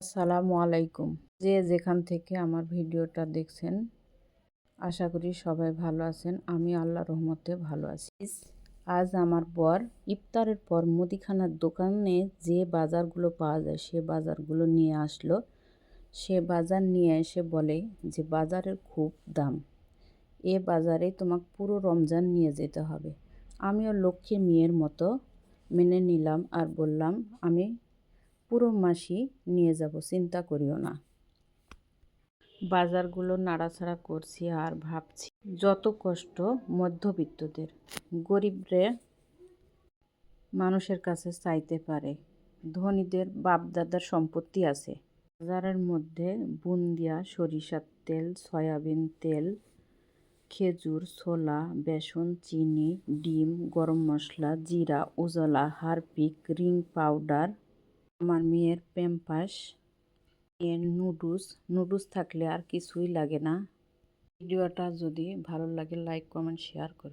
আসসালামু আলাইকুম। যে যেখান থেকে আমার ভিডিওটা দেখছেন, আশা করি সবাই ভালো আছেন। আমি আল্লাহ রহমতে ভালো আছি। আজ আমার বর ইফতারের পর মুদিখানার দোকানে যে বাজারগুলো পাওয়া যায়, সে বাজারগুলো নিয়ে আসলো। সে বাজার নিয়ে এসে বলে যে, বাজারের খুব দাম। এ বাজারে তোমাকে পুরো রমজান নিয়ে যেতে হবে। আমিও লক্ষ্মী মেয়ের মতো মেনে নিলাম আর বললাম, আমি পুরো মাসি নিয়ে যাব, চিন্তা করিও না। বাজারগুলো নাড়াছাড়া করছি আর ভাবছি, যত কষ্ট মধ্যবিত্তদের। গরিবরে মানুষের কাছে চাইতে পারে, ধনীদের বাপদাদার সম্পত্তি আছে। বাজারের মধ্যে বুন্দিয়া, সরিষার তেল, সয়াবিন তেল, খেজুর, ছোলা, বেসন, চিনি, ডিম, গরম মশলা, জিরা, উজলা, হারপিক, রিং পাউডার আমার মেয়ের প্যাম্পাস এর নুডলস নুডলস থাকলে আর কিছুই লাগে না। ভিডিওটা যদি ভালো লাগে লাইক কমেন্ট শেয়ার করে।